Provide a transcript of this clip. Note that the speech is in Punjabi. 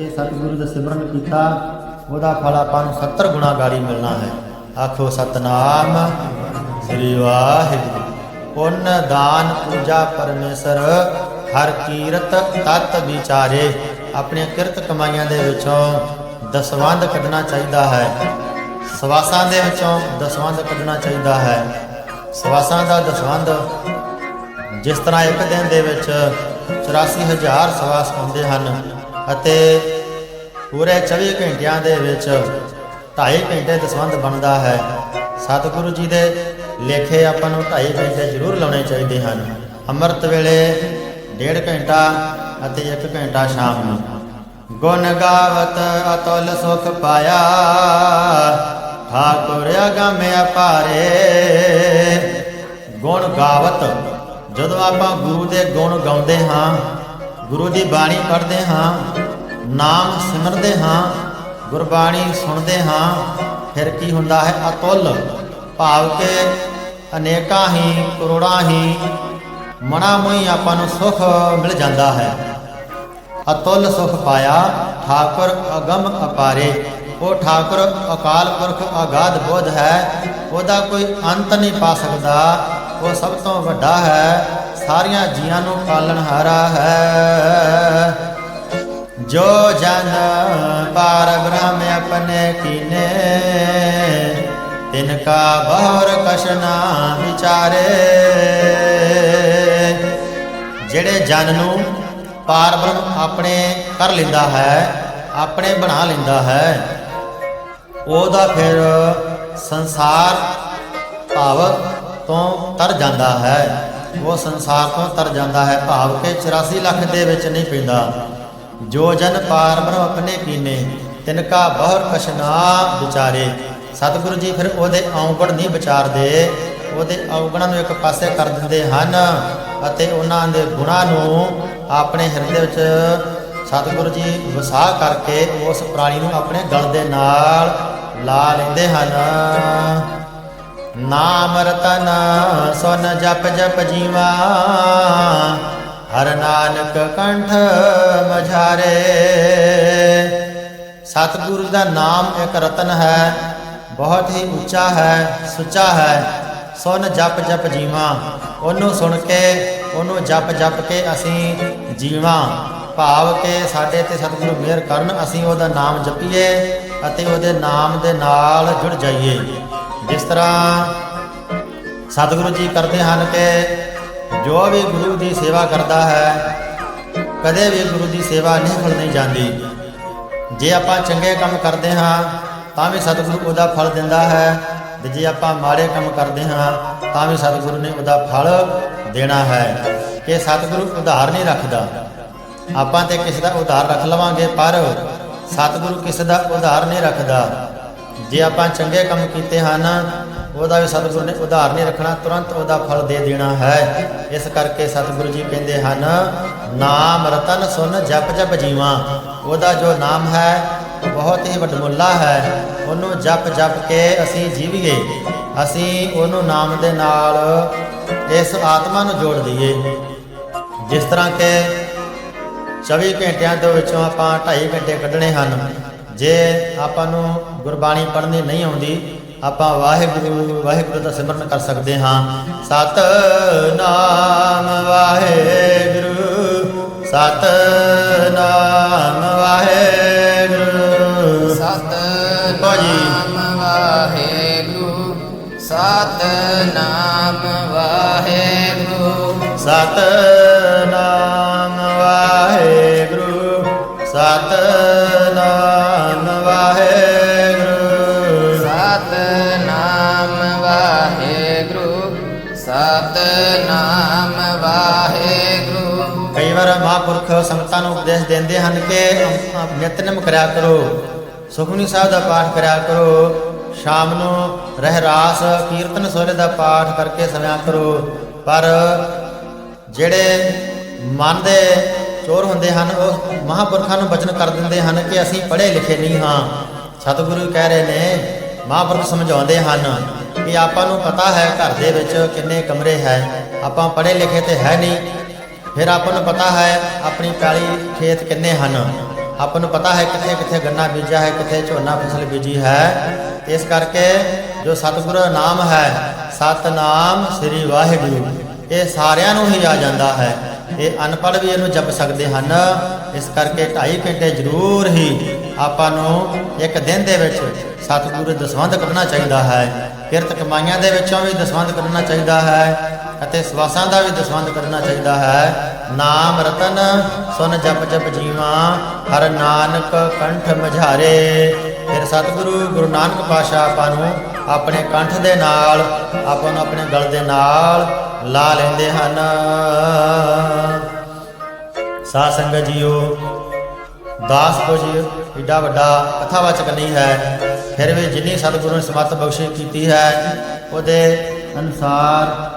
ਸਤਿਗੁਰੂ ਦਾ ਸਿਮਰਨ ਕੀਤਾ, ਉਹਦਾ ਫਲ ਆਪਾਂ ਨੂੰ 70 ਗੁਣਾ ਗਾੜੀ ਮਿਲਣਾ ਹੈ। ਆਖੋ ਸਤਨਾਮ, ਸ੍ਰੀ ਵਾਹਿਗੁਰੂ। ਪੁੰਨ, ਦਾਨ, ਪੂਜਾ ਪਰਮੇਸ਼ਰ, ਹਰ ਕੀਰਤ, ਤਤ ਵਿਚਾਰੇ ਆਪਣੀਆਂ ਕਿਰਤ ਕਮਾਈਆਂ ਦੇ ਵਿੱਚੋਂ ਦਸਵੰਧ ਕੱਢਣਾ ਚਾਹੀਦਾ ਹੈ। ਸਵਾਸਾਂ ਦੇ ਵਿੱਚੋਂ ਦਸਵੰਧ ਕੱਢਣਾ ਚਾਹੀਦਾ ਹੈ। ਸਵਾਸਾਂ ਦਾ ਦਸਵੰਧ ਜਿਸ ਤਰ੍ਹਾਂ ਇੱਕ ਦਿਨ ਦੇ ਵਿੱਚ 84000 ਸਵਾਸ ਹੁੰਦੇ ਹਨ ਅਤੇ ਪੂਰੇ 24 ਘੰਟਿਆਂ ਦੇ ਵਿੱਚ 2.5 ਘੰਟੇ ਦਸਵੰਧ ਬਣਦਾ ਹੈ। ਸਤਿਗੁਰੂ ਜੀ ਦੇ ਲੇਖੇ ਆਪਾਂ ਨੂੰ 2.5 ਘੰਟੇ ਜ਼ਰੂਰ ਲਾਉਣੇ ਚਾਹੀਦੇ ਹਨ। ਅੰਮ੍ਰਿਤ ਵੇਲੇ 1.5 ਘੰਟਾ ਅਤੇ 1 ਘੰਟਾ ਸ਼ਾਮ ਨੂੰ। ਗੁਣ ਗਾਵਤ ਅਤੁਲ ਸੁਖ ਪਾਇਆ। ਠਾਕੁਰ ਅਗਮ ਅਪਾਰੇ। ਗੁਣ ਗਾਵਤ ਜਦੋਂ ਆਪਾਂ ਗੁਰੂ ਦੇ ਗੁਣ ਗਾਉਂਦੇ ਹਾਂ ਗੁਰੂ ਦੀ ਬਾਣੀ ਪੜ੍ਹਦੇ ਹਾਂ, ਨਾਮ ਸਿਮਰਦੇ ਹਾਂ, ਗੁਰਬਾਣੀ ਸੁਣਦੇ ਹਾਂ, ਫਿਰ ਕੀ ਹੁੰਦਾ ਹੈ ਅਤੁੱਲ? ਭਾਵ ਕਿ ਅਨੇਕਾਂ ਹੀ, ਕਰੋੜਾਂ ਹੀ ਮਣਾ ਮੋਈ ਆਪਾਂ ਨੂੰ ਸੁਖ ਮਿਲ ਜਾਂਦਾ ਹੈ। ਅਤੁੱਲ ਸੁਖ ਪਾਇਆ, ਠਾਕੁਰ ਅਗਮ ਅਪਾਰੇ। ਉਹ ਠਾਕੁਰ ਅਕਾਲ ਪੁਰਖ ਆਗਾਧ ਬੋਧ ਹੈ, ਉਹਦਾ ਕੋਈ ਅੰਤ ਨਹੀਂ ਪਾ ਸਕਦਾ। ਉਹ ਸਭ ਤੋਂ ਵੱਡਾ ਹੈ ਸਾਰੀਆਂ ਜੀਆਂ ਨੂੰ ਪਾਲਣਹਾਰਾ ਹੈ। ਜੋ ਜਨ ਪਾਰ ਬ੍ਰਹਮ ਆਪਣੇ ਕੀਨੇ, ਤਿਨ ਕਾ ਬਹੁਰ ਕਸ਼ਨਾ ਵਿਚਾਰੇ। ਜਿਹੜੇ ਜਨ ਨੂੰ ਪਾਰ ਬ੍ਰਹਮ ਆਪਣੇ ਕਰ ਲੈਂਦਾ ਹੈ, ਆਪਣੇ ਬਣਾ ਲੈਂਦਾ ਹੈ, ਉਹਦਾ ਫਿਰ ਸੰਸਾਰ ਭਾਵ ਤੋਂ ਤਰ ਜਾਂਦਾ ਹੈ। ਉਹ ਸੰਸਾਰ ਤੋਂ ਤਰ ਜਾਂਦਾ ਹੈ, ਭਾਵ ਕਿ 84 ਲੱਖ ਦੇ ਵਿੱਚ ਨਹੀਂ ਪੈਂਦਾ। ਜੋ ਜਨ ਪਾਰ ਬ੍ਰਹਮ ਆਪਣੇ ਕੀਨੇ ਤਿਨਕਾ ਬਹੁਰ ਕਸ਼ਨਾ ਵਿਚਾਰੇ। ਸਤਿਗੁਰੂ ਜੀ ਫਿਰ ਉਹਦੇ ਔਗਣ ਨਹੀਂ ਵਿਚਾਰਦੇ। ਉਹਦੇ ਔਗਣਾਂ ਨੂੰ ਇੱਕ ਪਾਸੇ ਕਰ ਦਿੰਦੇ ਹਨ ਅਤੇ ਉਹਨਾਂ ਦੇ ਗੁਣਾਂ ਨੂੰ ਆਪਣੇ ਹਿਰਦੇ ਵਿੱਚ ਸਤਿਗੁਰੂ ਜੀ ਵਸਾ ਕਰਕੇ ਉਸ ਪ੍ਰਾਣੀ ਨੂੰ ਆਪਣੇ ਗਲ ਦੇ ਨਾਲ ਲਾ ਲੈਂਦੇ ਹਨ। ਨਾਮ ਰਤਨ ਸੁਨ ਜਪ ਜਪ ਜੀਵਾ। ਹਰ ਨਾਨਕ ਕੰਠ ਮਝਾਰੇ। ਸਤਿਗੁਰੂ ਦਾ ਨਾਮ ਇੱਕ ਰਤਨ ਹੈ, ਬਹੁਤ ਹੀ ਉੱਚਾ ਹੈ, ਸੁੱਚਾ ਹੈ। ਸੁਨ ਜਪ ਜਪ ਜੀਵਾ, ਉਹਨੂੰ ਸੁਣ ਕੇ, ਉਹਨੂੰ ਜਪ ਜਪ ਕੇ ਅਸੀਂ ਜੀਵਾ। ਭਾਵ ਕੇ ਸਾਡੇ ਤੇ ਸਤਿਗੁਰੂ ਮਿਹਰ ਕਰਨ, ਅਸੀਂ ਉਹਦਾ ਨਾਮ ਜਪੀਏ ਅਤੇ ਉਹਦੇ ਨਾਮ ਦੇ ਨਾਲ ਜੁੜ ਜਾਈਏ। ਜਿਸ ਤਰ੍ਹਾਂ ਸਤਿਗੁਰੂ ਜੀ ਕਰਦੇ ਹਨ ਕਿ ਜੋ ਵੀ ਗੁਰੂ ਦੀ ਸੇਵਾ ਕਰਦਾ ਹੈ, ਕਦੇ ਵੀ ਗੁਰੂ ਦੀ ਸੇਵਾ ਨਹੀਂ ਨਿਫਲ ਨਹੀਂ ਜਾਂਦੀ। ਜੇ ਆਪਾਂ ਚੰਗੇ ਕੰਮ ਕਰਦੇ ਹਾਂ, ਤਾਂ ਵੀ ਸਤਿਗੁਰੂ ਉਹਦਾ ਫਲ ਦਿੰਦਾ ਹੈ। ਤੇ ਜੇ ਆਪਾਂ ਮਾੜੇ ਕੰਮ ਕਰਦੇ ਹਾਂ, ਤਾਂ ਵੀ ਸਤਿਗੁਰੂ ਨੇ ਉਹਦਾ ਫਲ ਦੇਣਾ ਹੈ। ਕਿ ਸਤਿਗੁਰੂ ਉਧਾਰ ਨਹੀਂ ਰੱਖਦਾ। ਆਪਾਂ ਤੇ ਕਿਸੇ ਦਾ ਉਧਾਰ ਰੱਖ ਲਵਾਂਗੇ, ਪਰ ਸਤਿਗੁਰੂ ਕਿਸੇ ਦਾ ਉਧਾਰ ਨਹੀਂ ਰੱਖਦਾ। ਜੇ ਆਪਾਂ ਚੰਗੇ ਕੰਮ ਕੀਤੇ ਹਨ, ਉਹਦਾ ਵੀ ਸਤਿਗੁਰੂ ਨੇ ਉਧਾਰ ਨਹੀਂ ਰੱਖਣਾ, ਤੁਰੰਤ ਉਹਦਾ ਫਲ ਦੇ ਦੇਣਾ ਹੈ। ਇਸ ਕਰਕੇ ਸਤਿਗੁਰੂ ਜੀ ਕਹਿੰਦੇ ਹਨ, ਨਾਮ ਰਤਨ ਸੁਨ ਜਪ ਜਪ ਜੀਵਾ। ਉਹਦਾ ਜੋ ਨਾਮ ਹੈ ਬਹੁਤ ਹੀ ਵੱਡਮੁੱਲਾ ਹੈ। ਉਹਨੂੰ ਜਪ ਜਪ ਕੇ ਅਸੀਂ ਜੀਵੀਏ। ਅਸੀਂ ਉਹਨੂੰ ਨਾਮ ਦੇ ਨਾਲ ਇਸ ਆਤਮਾ ਨੂੰ ਜੋੜ ਦਈਏ। ਜਿਸ ਤਰ੍ਹਾਂ ਕਿ 24 ਘੰਟਿਆਂ ਦੇ ਵਿੱਚੋਂ ਆਪਾਂ 2.5 ਘੰਟੇ ਕੱਢਣੇ ਹਨ। ਜੇ ਆਪਾਂ ਨੂੰ ਗੁਰਬਾਣੀ ਪੜ੍ਹਨੀ ਨਹੀਂ ਆਉਂਦੀ ਆਪਾਂ ਵਾਹਿਗੁਰੂ ਵਾਹਿਗੁਰੂ ਦਾ ਸਿਮਰਨ ਕਰ ਸਕਦੇ ਹਾਂ। ਸਤ ਨਾਮ ਵਾਹਿਗੁਰੂ ਸਤ ਨਾਮ ਵਾਹਿਗੁਰੂ। ਸਤਨਾਮ ਵਾਹਿਗੁਰੂ ਸਤਨਾਮ ਵਾਹਿਗੁਰੂ। ਸਤ ਨਾਮ ਵਾਹਿਗੁਰੂ ਸਤ ਵਾਰ ਸੰਗਤਾਂ ਨੂੰ ਉਪਦੇਸ਼ ਦਿੰਦੇ ਹਨ ਕਿ ਨਿਤਨਮ ਕਰਿਆ ਕਰੋ ਸੁਖਮਨੀ ਸਾਹਿਬ ਦਾ ਪਾਠ ਕਰਿਆ ਕਰੋ, ਸ਼ਾਮ ਨੂੰ ਰਹਿਰਾਸ ਕੀਰਤਨ ਸੋਹਰੇ ਦਾ ਪਾਠ ਕਰਕੇ ਸਮਾਂ ਕਰੋ। ਪਰ ਜਿਹੜੇ ਮਨ ਦੇ ਚੋਰ ਹੁੰਦੇ ਹਨ, ਉਹ ਮਹਾਂਪੁਰਖਾਂ ਨੂੰ ਬਚਨ ਕਰ ਦਿੰਦੇ ਹਨ ਕਿ ਅਸੀਂ ਪੜ੍ਹੇ ਲਿਖੇ ਨਹੀਂ ਹਾਂ। ਸਤਿਗੁਰੂ ਕਹਿ ਰਹੇ ਨੇ, ਮਹਾਂਪੁਰਖ ਸਮਝਾਉਂਦੇ ਹਨ ਕਿ ਆਪਾਂ ਨੂੰ ਪਤਾ ਹੈ ਘਰ ਦੇ ਵਿੱਚ ਕਿੰਨੇ ਕਮਰੇ ਹੈ, ਆਪਾਂ ਪੜ੍ਹੇ ਲਿਖੇ ਤੇ ਹੈ ਨਹੀਂ। ਫਿਰ ਆਪਾਂ ਨੂੰ ਪਤਾ ਹੈ ਆਪਣੀ ਪੈਲੀ ਖੇਤ ਕਿੰਨੇ ਹਨ। ਆਪਾਂ ਨੂੰ ਪਤਾ ਹੈ ਕਿੱਥੇ ਕਿੱਥੇ ਗੰਨਾ ਬੀਜਿਆ ਹੈ, ਕਿੱਥੇ ਝੋਨਾ ਫਸਲ ਬੀਜੀ ਹੈ। ਇਸ ਕਰਕੇ ਜੋ ਸਤਿਗੁਰ ਨਾਮ ਹੈ, ਸਤਨਾਮ ਸ੍ਰੀ ਵਾਹਿਗੁਰੂ, ਇਹ ਸਾਰਿਆਂ ਨੂੰ ਹੀ ਆ ਜਾਂਦਾ ਹੈ। ਇਹ ਅਨਪੜ੍ਹ ਵੀ ਇਹਨੂੰ ਜਪ ਸਕਦੇ ਹਨ। ਇਸ ਕਰਕੇ 2.5 ਘੰਟੇ ਜ਼ਰੂਰ ਹੀ ਆਪਾਂ ਨੂੰ ਇੱਕ ਦਿਨ ਦੇ ਵਿੱਚ ਸਤਿਗੁਰੂ ਦੇ ਦਸਵੰਧ ਕੱਢਣਾ ਚਾਹੀਦਾ ਹੈ। ਕਿਰਤ ਕਮਾਈਆਂ ਦੇ ਵਿੱਚੋਂ ਵੀ ਦਸਵੰਧ ਕਰਨਾ ਚਾਹੀਦਾ ਹੈ। ਅਤੇ ਸਵਾਸਾਂ ਦਾ ਵੀ ਦਸਵੰਧ ਕਰਨਾ ਚਾਹੀਦਾ ਹੈ। ਨਾਮ ਰਤਨ, ਸੁਨ ਜਪ ਜਪ ਜੀਵਾ, ਹਰ ਨਾਨਕ ਕੰਠ ਮਝਾਰੇ। ਫਿਰ ਸਤਿਗੁਰੂ ਗੁਰੂ ਨਾਨਕ ਪਾਸ਼ਾ ਆਪਾਂ ਨੂੰ ਆਪਣੇ ਕੰਠ ਦੇ ਨਾਲ, ਆਪਾਂ ਨੂੰ ਆਪਣੇ ਗਲ ਦੇ ਨਾਲ ਲਾ ਲੈਂਦੇ ਹਨ। ਸਾਧ ਸੰਗਤ ਜੀਓ, ਦਾਸ ਕੁਝ ਏਡਾ ਵੱਡਾ ਕਥਾਵਾਚਕ ਨਹੀਂ ਹੈ। ਫਿਰ ਵੀ ਜਿੰਨੀ ਸਤਿਗੁਰੂ ਨੇ ਸਮਤ ਬਖਸ਼ਿਸ਼ ਕੀਤੀ ਹੈ, ਉਹਦੇ ਅਨੁਸਾਰ